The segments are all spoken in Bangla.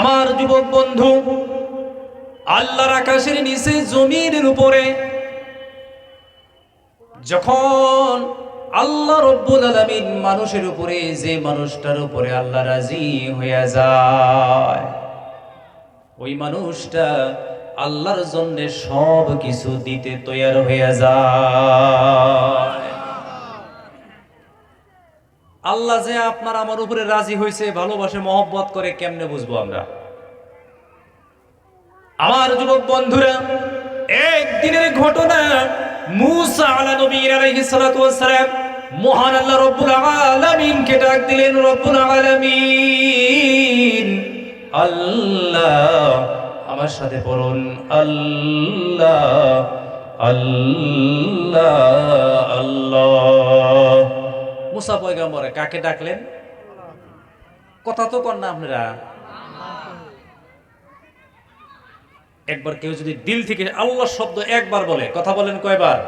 আমার যুবক বন্ধু, আল্লাহর আকাশের নিচে জমিনের উপরে যখন আল্লাহ রব্বুল আলামিন মানুষের উপরে, যে মানুষটার উপরে আল্লাহ রাজি হয়ে যায়, ওই মানুষটা আল্লাহর জন্য সব কিছু দিতে তৈয়ার হয়ে যায়। আল্লাহ যে আপনার আমার উপরে রাজি হয়েছে, ভালোবাসে, মহব্বত করে, কেমনে বুঝব আমরা? আমার যুবক বন্ধুরা, একদিনের ঘটনা মুসা আলা নবীর আলাইহিস সালাতু ওয়াস সালাম মহান আল্লাহ রব্বুল আলামিন কে ডাক দিলেন, রব্বুল আলামিন, আল্লাহ আমার সাথে পড়ুন আল্লাহ আল্লাহ আল্লাহ। মুসা পয়গম্বরে কাকে ডাকলেন? কথা তো কর না আপনারা। একবার কেউ যদি দিল থেকে আল্লাহ শব্দ একবার বলে, কথা বলেন কয়বার?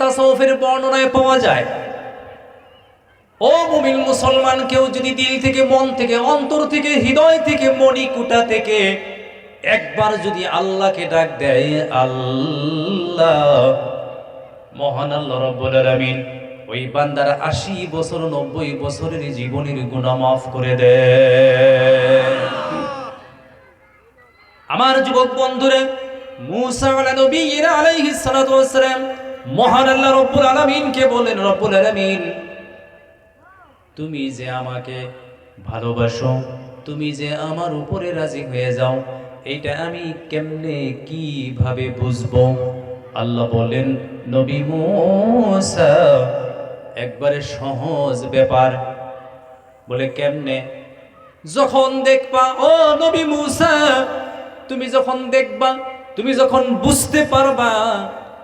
তাসাউফের বর্ণনায় পাওয়া যায়, ও মুমিন মুসলমান, কেউ যদি দিল থেকে, মন থেকে, অন্তর থেকে, হৃদয় থেকে, মণিকুটা থেকে একবার যদি আল্লাহকে ডাক দেয়, আল্লাহ মহান আল্লাহ রব্বুল আলামিন ওই বান্দার আশি বছর, নব্বই বছরের জীবনের গুনাহ মাফ করে দেয় আমার যুবক বন্ধুরা, মুসা আলাইহিস সালাতু ওয়াস সালাম মহান আল্লাহ রব্বুল আলামিনকে বলেন রব্বুল আলামিন, তুমি যে আমাকে ভালোবাসো, তুমি যে আমার উপরে রাজি হয়ে যাও, এইটা আমি কেমনে কীভাবে বুঝব? আল্লাহ বলেন, নবী মুসা, একবারে সহজ ব্যাপার। বলে, কেমনে? যখন দেখবা, ও নবী মুসা, তুমি যখন দেখবা, তুমি যখন বুঝতে পারবা,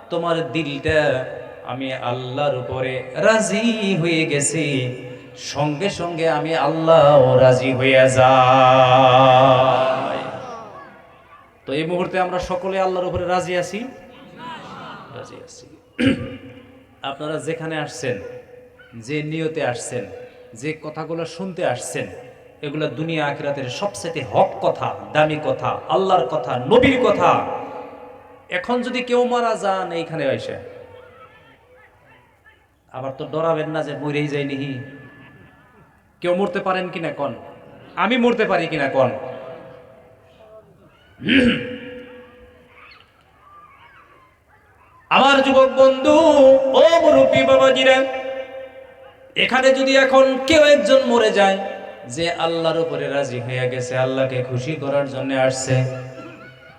তোমার দিলটা, আমি আল্লাহর উপরে রাজি হয়ে গেছি। সঙ্গে সঙ্গে আমি আল্লাহ রাজি হইয়া যাই। তো এই মুহূর্তে আমরা সকলে আল্লাহর উপরে রাজি আছি। রাজি আছি। আপনারা যেখানে আসছেন, যে নিয়তে আসছেন, যে কথাগুলো শুনতে আসছেন, এগুলো দুনিয়া আখিরাতের সবচেয়ে হক কথা, দামি কথা, আল্লাহর কথা, নবীর কথা। এখন যদি কেউ মারা যান, এইখানে এসে আবার তো ডরাবেন না যে মরেই যাই নিহি। কেউ মরতে পারেন কিনা কন? আমি মরতে পারি কিনা কন? আমার যুবক বন্ধু, ও মুরব্বী বাবাজিরা, এখানে যদি এখন কেউ একজন মরে যায়, যে আল্লাহর উপরে রাজি হয়ে গেছে, আল্লাহকে খুশি করার জন্য আসছে,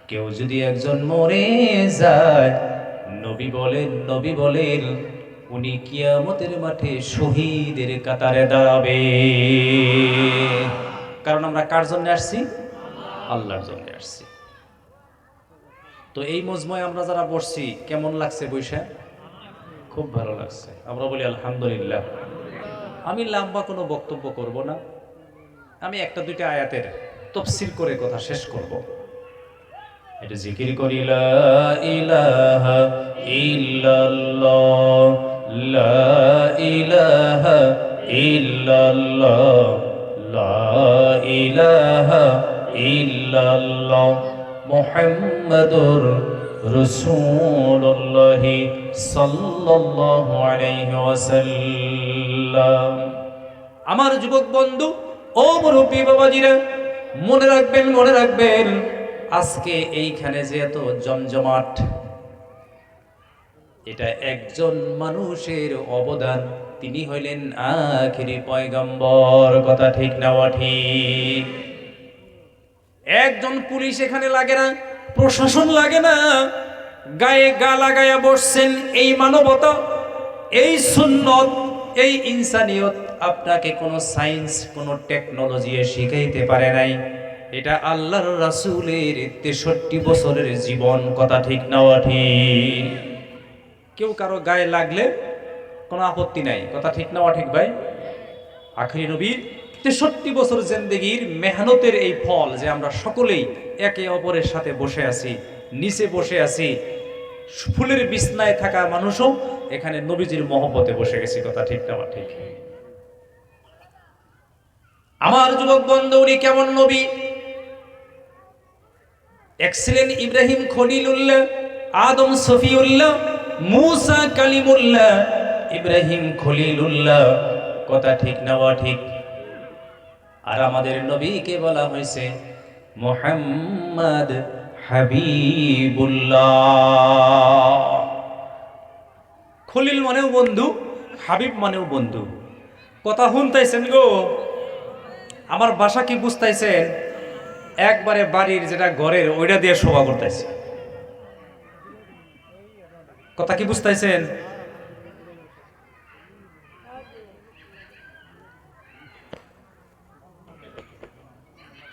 কেউ যদি একজন মরে যায়, নবী বলেন নবী বলেন, উনি কিয়ামতের মাঠে শহীদের কাতারে দাঁড়াবে। কারণ আমরা কার জন্য আসছি? আল্লাহর জন্য আসছি। তো এই মজময় আমরা যারা বসছি, কেমন লাগছে বৈশা খুব ভালো লাগছে। আমরা বলি, আলহামদুলিল্লাহ। আমি লম্বা কোনো বক্তব্য করব না। আমি একটা দুইটা আয়াতের তফসিল করে কথা শেষ করব। এটা জিকির করি, লা ইলাহা ইল্লাল্লাহ। লা ইলাহা ইল্লাল্লাহ। লা ইলাহা ইল্লাল্লাহ। মুহাম্মাদুর রাসূলুল্লাহ সাল্লাল্লাহু আমার যুবক বন্ধু, ও মুরব্বী বাবাজিরা, মনে রাখবেন মনে রাখবেন, আজকে এইখানে যে এত জমজমাট, এটা একজন মানুষের অবদান। তিনি হইলেন আখিরি পয়গম্বর, কথা ঠিক না ঠিক। একজন পুলিশ এখানে লাগে না, প্রশাসন লাগে না। গায়ে গা লাগায়া বসছেন এই মানবতা, এই সুন্নত, এই ইনসানিয়ত আপনাকে কোনো সায়েন্স, কোনো টেকনোলজি শিখাইতে পারে নাই। এটা আল্লাহর রাসূলের তেষট্টি বছরের জীবন, কথা ঠিক না ঠিক? কেউ কারও গায়ে লাগলে কোনো আপত্তি নাই, কথা ঠিক না ঠিক ভাই? আখরি নবীর তেষট্টি বছর জেন্দেগির মেহনতের এই ফল যে আমরা সকলেই একে অপরের সাথে বসে আছি, নিচে বসে আছি, ফুলের বিছনায় থাকা মানুষও এখানে নবীজির মহব্বতে বসে গেছি, কথা ঠিক না ঠিক? আমার যুবক বন্ধু, উনি কেমন নবী? এক্সেলেন্ট ইব্রাহিম খলিলুল্লাহ, আদম সফিউল্লাহ, মুসা কালিমুল্লাহ, ইব্রাহিম খলিলুল্লাহ, কথা ঠিক না ঠিক? আর আমাদের নবীকে বলা হয়েছে মোহাম্মদ হাবিবুল্লাহ। খলিল মানেও বন্ধু, হাবিব মানেও বন্ধু। কথা শুনতাইছেন গো? আমার বাসা কি বুঝতাইছেন? একবারে বাড়ির যেটা ঘরের, ওইটা দিয়ে শোভা করতেছে কথা কি বুঝতাইছেন?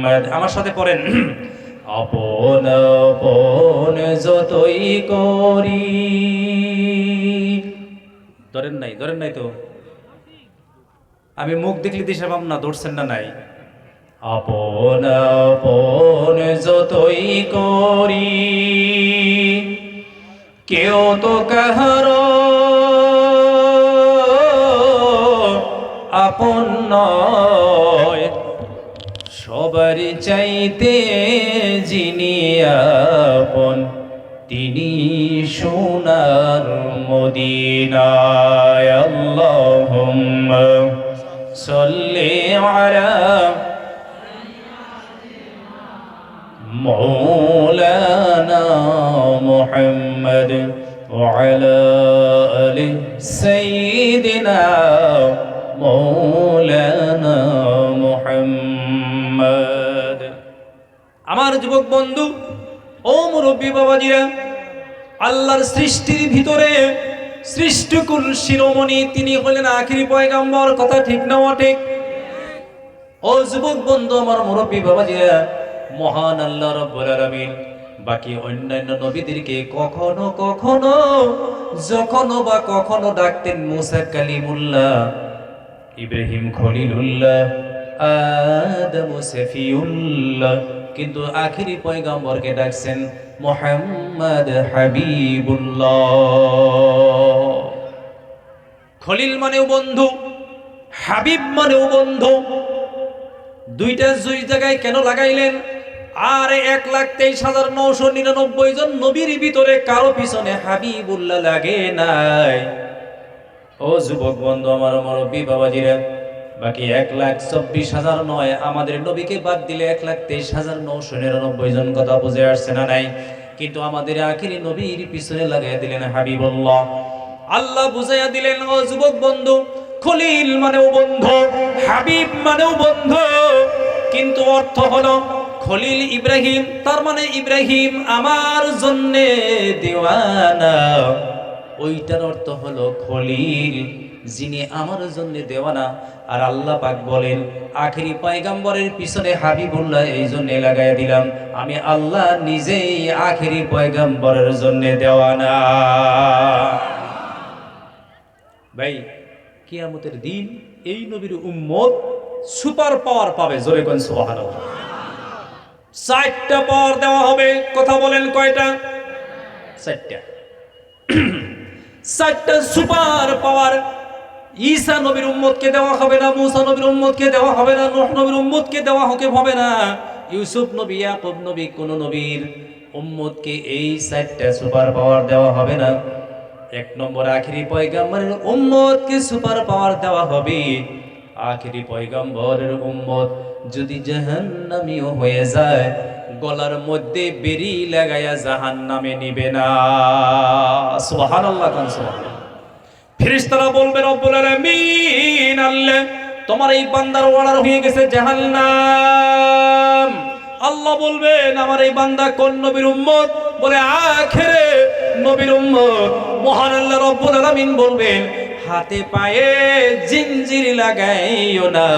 মুহাম্মদ আমার সাথে পড়েন। আপন আপন যতই করি। ধরেন নাই ধরেন নাই তো। আমি মুখ দেখলে দিশা পাব না ধরছেন না নাই? আপন আপন যতই করি কেউ তো কাহার আপন নয়। সবার চাইতে যিনি আপন তিনি সোনার মদিনায় আল্লাহুম্মা সাল্লি আলা مولانا محمد وعلى آل سيدنا مولانا আমার যুবক বন্ধু, ও মুরব্বী বাবাজিরা, আল্লাহর সৃষ্টির ভিতরে সৃষ্টিকুল শিরোমণি তিনি হলেন আখিরি পয়গাম্বর, কথা ঠিক না ঠিক? ও যুবক বন্ধু আমার মুরব্বী বাবাজিরা, মহান আল্লাহ রব্বুল আলামিন, বাকি অন্যান্য নবীদেরকে কখনো কখনো যখনো বা কখনো ডাকতেন মুসা কালিমুল্লাহ, ইব্রাহিম খলিলুল্লাহ, আদম সফিউল্লাহ কিন্তু আখিরি পয়গম্বরকে ডাকছেন মোহাম্মদ হাবিবুল্লাহ। খলিল মানেও বন্ধু, হাবিব মানেও বন্ধু। দুইটা দুই জায়গায় কেন লাগাইলেন? আর এক লাখ তেইশ হাজার নশো নিরানব্বই জন নবীর ভিতরে কারও পিছনে হাবিবুল্লাহ লাগে নাই। ও যুবক বন্ধু, আমার মুরব্বী বাবাজিরা বাকি এক লাখ চব্বিশ হাজার নয়। আমাদের নবীকে বাদ দিলে এক লাখ তেইশ হাজার নশো নিরানব্বই জন কথা বুঝে আসছে না নাই? কিন্তু আমাদের আখিরি নবীর পিছনে লাগাই দিলেন হাবিবুল্লাহ। আল্লাহ বুঝাইয়া দিলেন, ও যুবক বন্ধু, খলিল মানেও বন্ধু, হাবিব মানেও বন্ধু। কিন্তু অর্থ হলো, খলিল ইব্রাহিম, তার মানে ইব্রাহিম আমার জন্যে দিওয়ানা। ওইটার অর্থ হলো খলিল, যিনি আমার জন্য দেওয়ানা। আর আল্লাহ পাক বলেন, আখেরি পয়গাম্বরের পিছনে হাবিবুল্লাহ এই জন্য লাগাই দিলাম, আমি আল্লাহ নিজেই আখেরি পয়গাম্বরের জন্য দেওয়ানা। ভাই, কিয়ামতের দিন এই নবীর উম্মত সুপার পাওয়ার পাবে, জোরে কোন চারটা পাওয়ার দেওয়া হবে, কথা বলেন কয়টা? চারটা। চারটা সুপার পাওয়ার। ঈসা নবীর উম্মতকে দেওয়া হবে না, মুসা নবীর উম্মতকে দেওয়া হবে না, নূহ নবীর উম্মতকে দেওয়া হবে হবে না। ইউসুফ নবী, ইয়াকুব নবী, কোন নবীর উম্মতকে এই চারটা সুপার পাওয়ার দেওয়া হবে না। এক নম্বর আখিরি পয়গাম্বরের উম্মতকে সুপার পাওয়ার দেওয়া হবে। আখিরি পয়গাম্বরের উম্মত যদি জাহান্নামীও হয়ে যায় গলার মধ্যে বেরি লাগাইয়া জাহান্নামে নিবে না। সুবহানাল্লাহ, কান সুবহানাল্লাহ। ফেরেশতারা বলবে, রব্বুল আলামিন, আল্লাহ, তোমার এই বান্দার অর্ডার হয়ে গেছে জাহান্নাম। আল্লাহ বলবেন, আমার এই বান্দা কোন নবীর উম্মত? বলে, আখেরে নবীর উম্মত। মহান আল্লাহ রব্বুল আলামিন বলবেন, হাতে পায়ে জিনজির লাগাইও না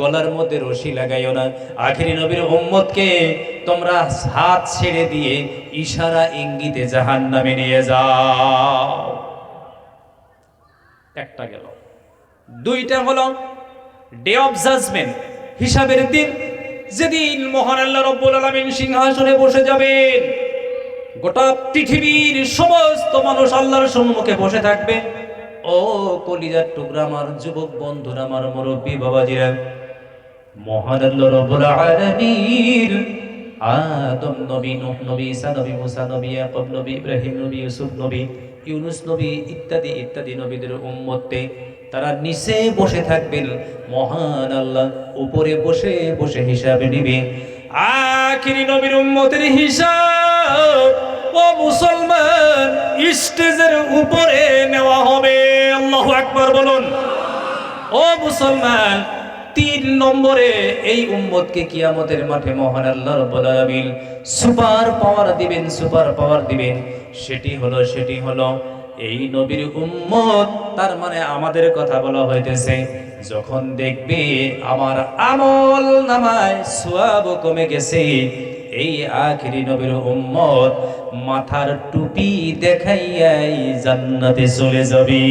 গলার মধ্যে রশি লাগাইও না। আখেরি নবীর উম্মতকে তোমরা হাত ছেড়ে দিয়ে ইশারা ইঙ্গিতে জাহান নামে নিয়ে যাও। একটা গেল। দুইটা হলো ডে অফ জাজমেন্ট হিসাবের দিন। যেদিন মহান আল্লাহ রব্বুল আলামিন সিংহাসনে বসে যাবেন, গোটা পৃথিবীর সমস্ত মানুষ আল্লাহর সম্মুখে বসে থাকবে। ও কলিজার টুকরা আমার যুবক বন্ধুরা, আমার মুরব্বী বাবাজিরা মহান আল্লাহ আদম নবী নবী ইত্যাদি ইত্যাদি নবীদের তারা নিচে বসে থাকবেন। মহান আল্লাহ উপরে বসে বসে হিসাবে নিবে। আখিরি নবীর উম্মতের হিসাব ও মুসলমান স্টেজের উপরে নেওয়া হবে। আল্লাহু আকবার বলুন। ও মুসলমান তিন নম্বরে এই উম্মতকে কিয়ামতের মাঠে মহান আল্লাহ রাব্বুল আলামিন সুপার পাওয়ার দিবেন, সুপার পাওয়ার দিবেন। সেটি হলো সেটি হলো এই নবীর উম্মত, তার মানে আমাদের কথা বলা হইতেছে, যখন দেখবে আমার আমল নামায় সোয়াব কমে গেছে, এই আখিরি নবীর উম্মত মাথার টুপি দেখাইয়াই জান্নাতে চলে যাবে।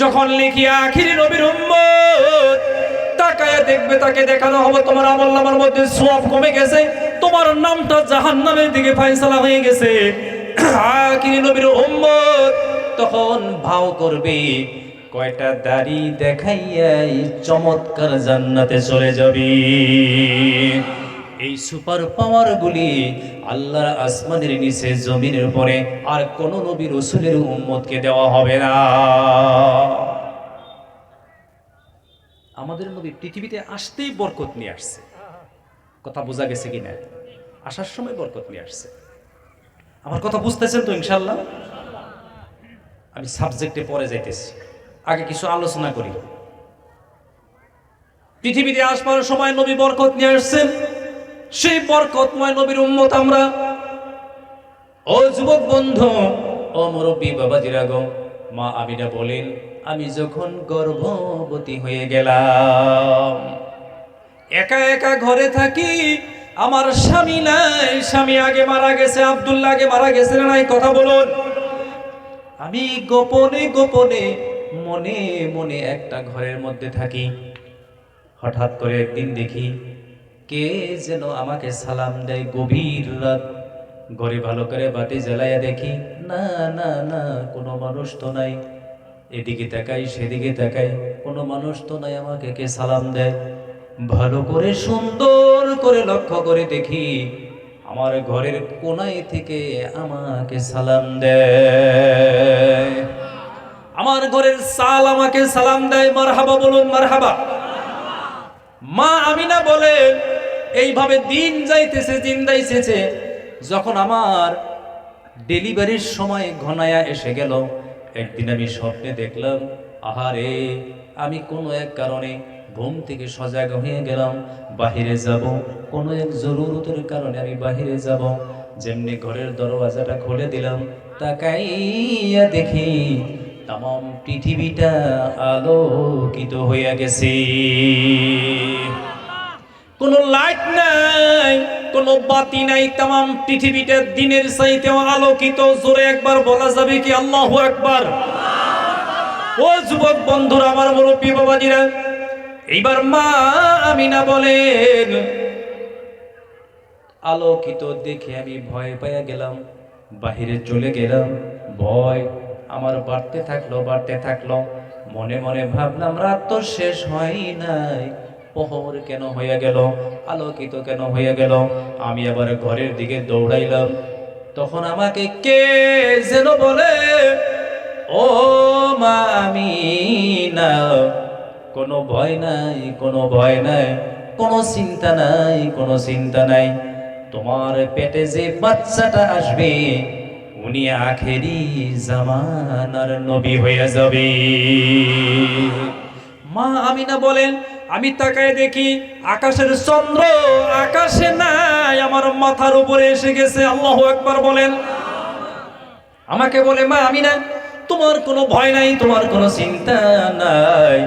যখন লিখি আখিরি নবীর উম্মত, তাকায় দেখবে, তাকে দেখানো হবে, তোমার আমল নামার মধ্যে সওয়াব কমে গেছে, তোমার নামটা জাহান্নামের দিকে ফয়সালা হয়ে গেছে। আখিরি নবীর উম্মত তখন ভাও করবে, কয়টা দাড়ি দেখাইয়াই চমৎকার জান্নাতে চলে যাবে। এই সুপার পাওয়ার গুলি আল্লাহর আসমানের নিচে, জমিনের উপরে, আর কোন নবী রসুলের উম্মতকে দেওয়া হবে না। আমাদের নবী পৃথিবীতে আসতেই বরকত নিয়ে আসছে। কথা বোঝা গেছে কিনা আসার সময় বরকত নিয়ে আসছে। আমার কথা বুঝতেছেন তো ইনশাল্লাহ আমি সাবজেক্টে পরে যাইতেছি। আগে কিছু আলোচনা করি। পৃথিবীতে আসবার সময় নবী বরকত নিয়ে আসছেন। সেই বরকতময় নবীর উম্মত আমরা। ও যুবক বন্ধু, ও মুরব্বী বাবাজিরা গো, মা আমিনা বলেন, আমি যখন গর্ভবতী হয়ে গেলাম, একা একা ঘরে থাকি, আমার স্বামী নাই, স্বামী আগে মারা গেছে, আব্দুল্লাহ আগে মারা গেছে নাই, কথা বলুন। আমি গোপনে গোপনে, মনে মনে একটা ঘরের মধ্যে থাকি। হঠাৎ করে একদিন দেখি কে যেন আমাকে সালাম দেয় গভীর রাত? ঘরে ভালো করে বাতি জ্বালাইয়া দেখি, না না না, কোনো মানুষ তো নাই। এদিকে তাকাই, সেদিকে তাকাই, কোনো মানুষ তো নাই আমাকে কে সালাম দেয়? ভালো করে, সুন্দর করে লক্ষ্য করে দেখি, আমার ঘরের কোনায় থেকে আমাকে সালাম দেয়। আমার ঘরের সাল আমাকে সালাম দেয়, মারহাবা বলুন, মারহাবা। মা আমিনা বলে এইভাবে দিন যাইতেছে দিন যাইতেছে। যখন আমার ডেলিভারির সময় ঘনায়া এসে গেল, একদিন আমি স্বপ্নে দেখলাম, আহারে, আমি কোনো এক কারণে ঘুম থেকে সজাগ হয়ে গেলাম, বাহিরে যাব, কোনো এক জরুরতের কারণে আমি বাহিরে যাব, যেমনি ঘরের দরওয়াজাটা খুলে দিলাম, তাকাইয়া দেখি তাম পৃথিবীটা আলোকিত হইয়া গেছে। কোনো লাইট নাই, কোনো বাতি নাই তাম পৃথিবীটা দিনের চাইতেও আলোকিত। জোরে একবার বলা যাবে কি আল্লাহ একবার ও যুবক বন্ধুরা, আমার মুরব্বী বাবাজিরা, এইবার মা আমিনা বলেন, আলোকিত দেখে আমি ভয় পাইয়া গেলাম, বাহিরে চলে গেলাম, ভয় আমার বাড়তে থাকল বাড়তে থাকল। মনে মনে ভাবলাম, রাত তো শেষ হয় নাই। প্রহর কেন হয়ে গেল? আলোকিত কেন হয়ে গেল? আমি আবার ঘরের দিকে দৌড়াইলাম। তখন আমাকে কে যেন বলে, ও মা আমি না কোনো ভয় নাই, কোনো ভয় নাই, কোনো চিন্তা নাই, কোনো চিন্তা নাই। তোমার পেটে যে বাচ্চাটা আসবে, উনি আখেরি জামানার নবী হয়ে যাবে। মা আমিনা বলেন আমি তাকায় দেখি আকাশের চন্দ্র, আকাশে নাই, আমার মাথার উপরে এসে গেছে, আল্লাহ একবার বলেন। আমাকে বলে, মা, আমি না, তোমার কোনো ভয় নাই, তোমার কোনো চিন্তা নাই।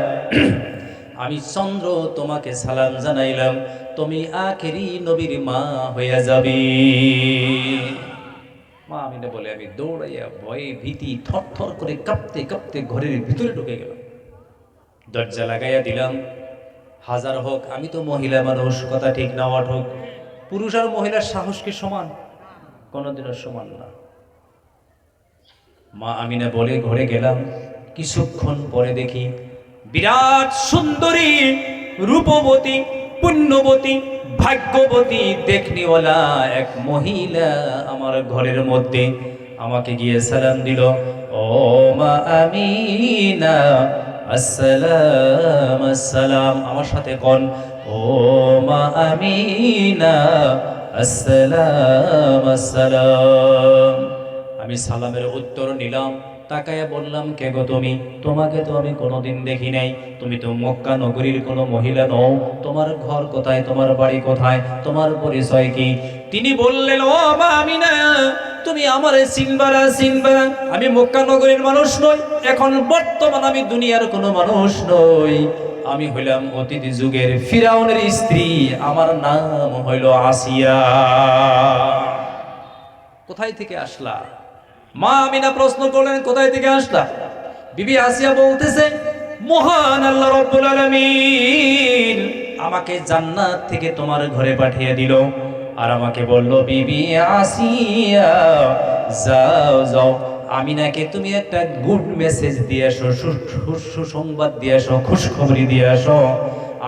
আমি চন্দ্র, তোমাকে সালাম জানাইলাম, তুমি আখেরি নবীর মা হইয়া যাবি। মা আমিনা বলে, আমি দৌড়াইয়া ভয়ে ভীতি থর করে কাঁপতে কাঁপতে ঘরের ভিতরে ঢুকে গেলাম। দরজা লাগাইয়া দিলাম। হাজার হোক, আমি তো মহিলা মানুষ, কথা ঠিক না ওয়াট হোক পুরুষ আর মহিলার সাহস কি সমান, কোনোদিনও সমান না। মা আমিনা বলে, ঘরে গেলাম, কিছুক্ষণ পরে দেখি বিরাট সুন্দরী, রূপবতী, পুণ্যবতী, ভাগ্যবতী দেখনিওয়ালা এক মহিলা আমার ঘরের মধ্যে আমাকে গিয়ে সালাম দিল, ও মা আমিনা আসসালাম আসসালাম। আমার সাথে কন। ও মা আমিনা, আসসালাম আসসালাম। আমি সালামের উত্তর নিলাম। তাকায়া বললাম, কে গো তুমি? তোমাকে তো আমি কোনোদিন দেখি নাই। তুমি তো মক্কা নগরীর কোনো মহিলা নও। তোমার ঘর কোথায়? তোমার বাড়ি কোথায়? তোমার পরিচয় কি? তিনি বললেন, ও মা আমি না তুমি আমারে চিনবারা চিনবারা আমি মক্কা নগরীর মানুষ নই, এখন বর্তমান আমি দুনিয়ার কোনো মানুষ নই। আমি হইলাম অতীত যুগের ফিরাউনের স্ত্রী, আমার নাম হইল আসিয়া। কোথায় থেকে আসলা? মা আমিনা প্রশ্ন করলেন, কোথায় থেকে আসলা? বিবি আসিয়া বলতেছে, মহান আল্লাহ রব্বুল আলামিন আমাকে জান্নাত থেকে তোমার ঘরে পাঠিয়ে দিল। আর আমাকে বলল, বিবি আসিয়া যাও যাও। আমি নাকি তুমি একটা গুড মেসেজ দিয়ে আসো সুসংবাদ দিয়ে আসো খুশখবরি দিয়ে আসো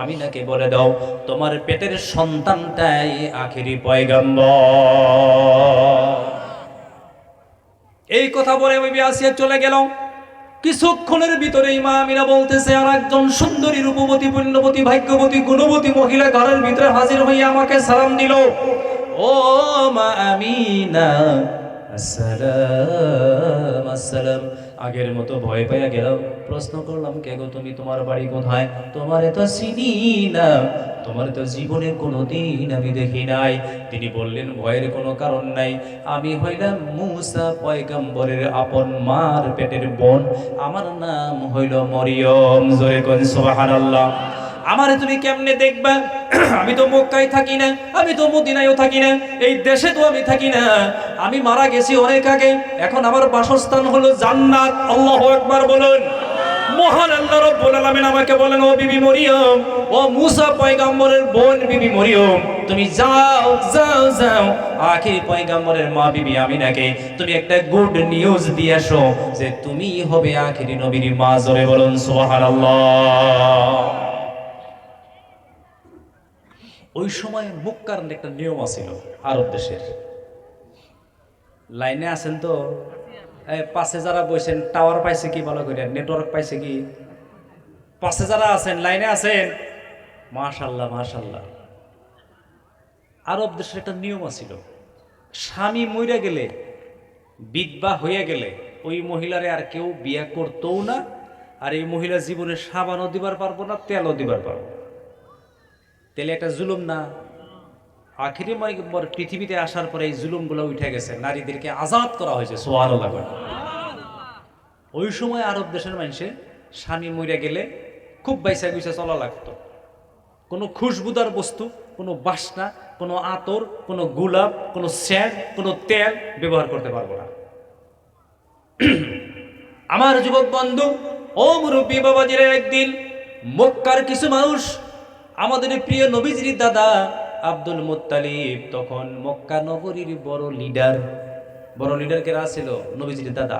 আমি নাকি বলে দাও, তোমার পেটের সন্তানটাই আখেরি পয়গাম্বর। এই কথা বলে বিবি আসিয়া চলে গেল। কিছুক্ষণের ভিতরে আমিনা বলতেছে আর একজন সুন্দরী রূপবতী পুণ্যবতী ভাগ্যবতী, গুণবতী মহিলা ঘরের ভিতরে হাজির হইয়া আমাকে সালাম দিল। ও মা আমিনা, আসসালাম আসসালাম। আগের মতো ভয় পাইয়া গেল প্রশ্ন করলাম, কে গো তুমি? তোমার বাড়ি কোথায়? তোমার তো চিনি না। তোমার তো জীবনের কোনো দিন আমি দেখি নাই। তিনি বললেন, ভয়ের কোনো কারণ নাই। আমি হইলাম মুসা পয়গম্বরের আপন মার পেটের বোন। আমার নাম হইল মরিয়ম। জোরে কোন সুবহানাল্লাহ। আমারে তুমি কেমনে দেখবা? আমি তো মক্কায় থাকি না, আমি তো মদিনায়ও থাকি না, এই দেশে তো আমি থাকি না। আমি মারা গেছি অনেক আগে, এখন আমার বাসস্থান হলো জান্নাত। আল্লাহ আকবার বলুন। মহান আল্লাহ রব্বুল আলামিন আমাকে বলেন, ও বিবি মরিয়ম, ও মুসা পয়গম্বরের বোন বিবি মরিয়ম, তুমি যাও যাও যাও। আখির পয়গম্বরের মা বিবি আমিনাকে, তুমি একটা গুড নিউজ দিয়ে আসো যে তুমি হবে আখিরি নবীর মা, জোরে বলুন, সুবহানাল্লাহ। ওই সময় মুখ মুক্কার একটা নিয়ম আছিল আরব দেশের। লাইনে আছেন তো? পাশে যারা বসেন, টাওয়ার পাইছে কি ভালো করে? নেটওয়ার্ক পাইছে কি? পাশে যারা আছেন, লাইনে আছেন? মাশাল্লাহ মাশাল্লাহ। আরব দেশের একটা নিয়ম আছিল, স্বামী মইরা গেলে, বিধবা হয়ে গেলে, ওই মহিলারে আর কেউ বিয়ে করতেও না, আর এই মহিলা জীবনে সাবানও দিবার পারব না, তেলও দিবার পারব। তাহলে একটা জুলুম না? আখিরি পৃথিবীতে আসার পরে এই জুলুমগুলো উঠে গেছে, নারীদেরকে আজাদ করা হয়েছে সোয়াল ওই সময় আরব দেশের মানুষে স্বামী মরে গেলে খুব বাইসা গুইসা চলা লাগতো। কোনো খুশবুদার বস্তু, কোনো বাসনা, কোনো আতর, কোনো গোলাপ কোনো স্যাট কোনো তেল ব্যবহার করতে পারব না। আমার যুবক বন্ধু, ও মুরব্বী বাবাজিরা একদিন মক্কার কিছু মানুষ আমাদের প্রিয় নবীজির দাদা আব্দুল মুত্তালিব, তখন মক্কা নগরীর বড় লিডার বড় লিডার কেরা ছিল? নবীজির দাদা।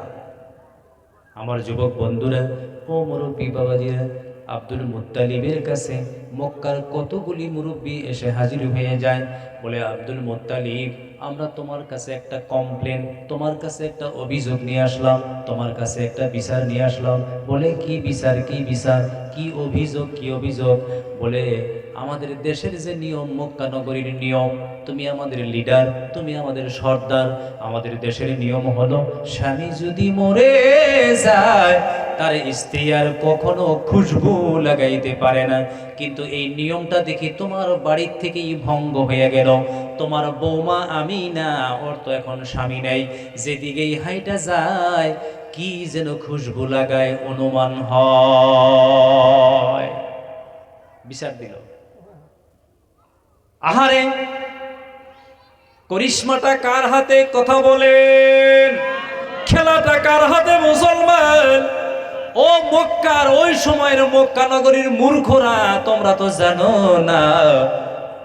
আমার যুবক বন্ধুরা, ও মুরব্বী বাবাজিরা, আব্দুল মুত্তালিবের কাছে মক্কার কতগুলি মুরব্বী এসে হাজির হয়ে যায়? বলে, আব্দুল মুত্তালিব, আমরা তোমার কাছে একটা কমপ্লেন তোমার কাছে একটা অভিযোগ নিয়ে আসলাম, তোমার কাছে একটা বিচার নিয়ে আসলাম। বলে, কি বিচার কি বিচার? কি অভিযোগ কি অভিযোগ? বলে, আমাদের দেশের যে নিয়ম, মক্কা নগরীর নিয়ম, তুমি আমাদের লিডার তুমি আমাদের সর্দার, আমাদের দেশের নিয়ম হলো, স্বামী যদি মরে যায় তার স্ত্রী আর কখনো খুশবু লাগাইতে পারে না। কিন্তু এই নিয়মটা দেখি তোমার বাড়ির থেকেই ভঙ্গ হয়ে গেল। তোমার বৌমা আমি না ওর তো এখন স্বামী নেই। যেদিকেই হাইটা যায়, কি যেন খুশবু লাগায় অনুমান হয়। বিচার দিল। আহারে, করিশ্মাটা কার হাতে কথা বলেন? খেলাটা কার হাতে ও মক্কার ওই সময়ের মক্কা নগরীর মূর্খরা, তোমরা তো জানো না।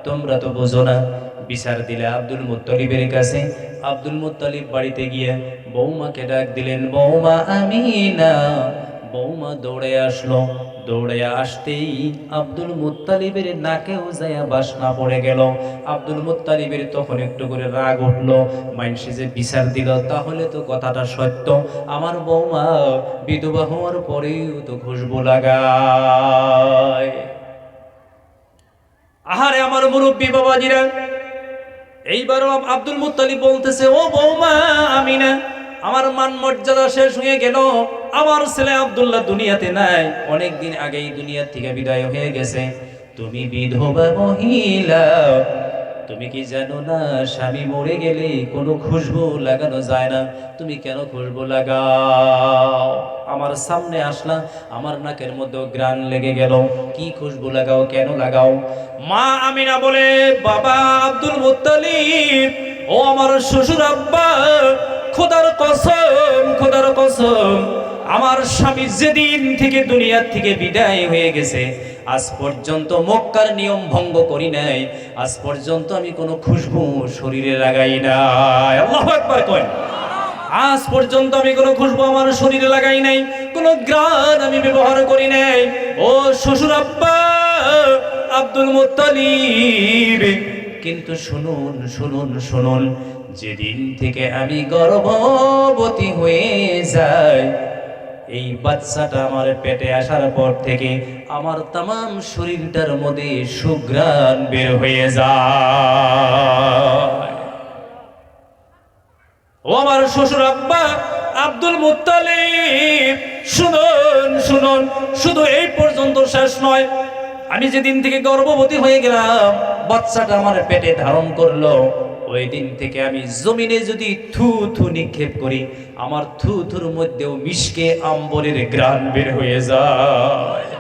তোমরা তো বোঝো না। বিচার দিলে আব্দুল মুত্তলিবের কাছে। আব্দুল মুত্তলিব বাড়িতে গিয়ে বৌমাকে ডাক দিলেন, বৌমা আমি না বৌমা দৌড়ে আসলো। দৌড়ে আসতেই আব্দুল মুত্তালিবের নাকেও যায়া বাসনা পড়ে গেল। আব্দুল মুত্তালিবের তখন একটু করে রাগ উঠল। মাইনসে যে বিচার দিল, তাহলে তো কথাটা সত্য। আমার বৌমা বিধবা হওয়ার পরেও তো খুশবু লাগায়। আহারে আমার মুরব্বী বাবাজিরা, এইবারও আব্দুল মুত্তালিব বলতেছে, ও বৌমা আমি না আমার মান মর্যাদা শেষ হয়ে গেল। আমার ছেলে আব্দুল্লাহ দুনিয়াতে নাই। অনেক দিন আগেই দুনিয়া থেকে বিদায় হয়ে গেছে। তুমি বিধবা মহিলা, তুমি কি জানো না, স্বামী মরে গেলে কোনো খুশবু লাগানো যায় না। তুমি কেন খুশবু লাগাও? আমার সামনে আসলা, আমার নাকের মধ্যে গ্রান লেগে গেল। কি খুশবু লাগাও, কেন লাগাও? মা আমিনা বলে, বাবা আব্দুল মুত্তালিব, ও আমার শ্বশুর আব্বা, খোদার কসম খোদার কসম। আমার স্বামী যেদিন থেকে দুনিয়ার থেকে বিদায় হয়ে গেছে, আজ পর্যন্ত মক্কার নিয়ম ভঙ্গ করি নাই। আজ পর্যন্ত আমি কোনো খুশবু শরীরে লাগাই নাই। আল্লাহু আকবার কয়। আজ পর্যন্ত আমি কোনো খুশবু আমার শরীরে লাগাই নাই, কোনো গ্রান আমি ব্যবহার করি নাই। ও শ্বশুর আব্বা, আব্দুল মুত্তালিব, কিন্তু শুনুন শুনুন শুনুন, যেদিন থেকে আমি গর্ভবতী হয়ে যাই এই বাচ্চাটা আমার পেটে আসার পর থেকে আমার তাম শরীরটার মধ্যে সুঘ্রাণ বের হয়ে যায়। ও আমার শ্বশুর আব্বা আব্দুল মুত্তালিব, শুনুন শুনুন, শুধু এই পর্যন্ত শেষ নয়, আমি যেদিন থেকে গর্ভবতী হয়ে গেলাম, বাচ্চাটা আমার পেটে ধারণ করল। ওই দিন থেকে আমি জমিনে যদি থু থু নিক্ষেপ করি, আমার থু থুর মধ্যেও মিশকে আম্বরের গ্রান বের হয়ে যায়।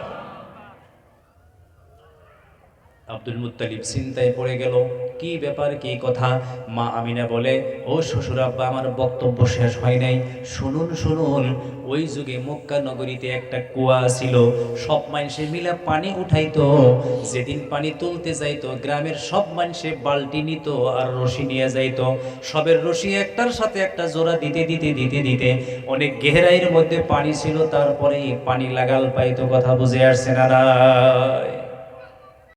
আব্দুল মুত্তালিব চিন্তায় পড়ে গেল, কি ব্যাপার, কি কথা? মা আমিনা বলে, ও শ্বশুর আব্বা, আমার বক্তব্য শেষ হয় নাই। শুনুন শুনুন, ওই যুগে মক্কা নগরীতে একটা কুয়া ছিল। সব মানুষে মিলে পানি উঠাইতো। যেদিন পানি তুলতে যাইতো, গ্রামের সব মানুষে বালতি নিত আর রশি নিয়ে যাইতো। সবের রশি একটার সাথে একটা জোড়া দিতে দিতে দিতে দিতে। অনেক গেহরাইয়ের মধ্যে পানি ছিল তারপরে পানি লাগাল পাইতো, কথা বুঝে আসছে না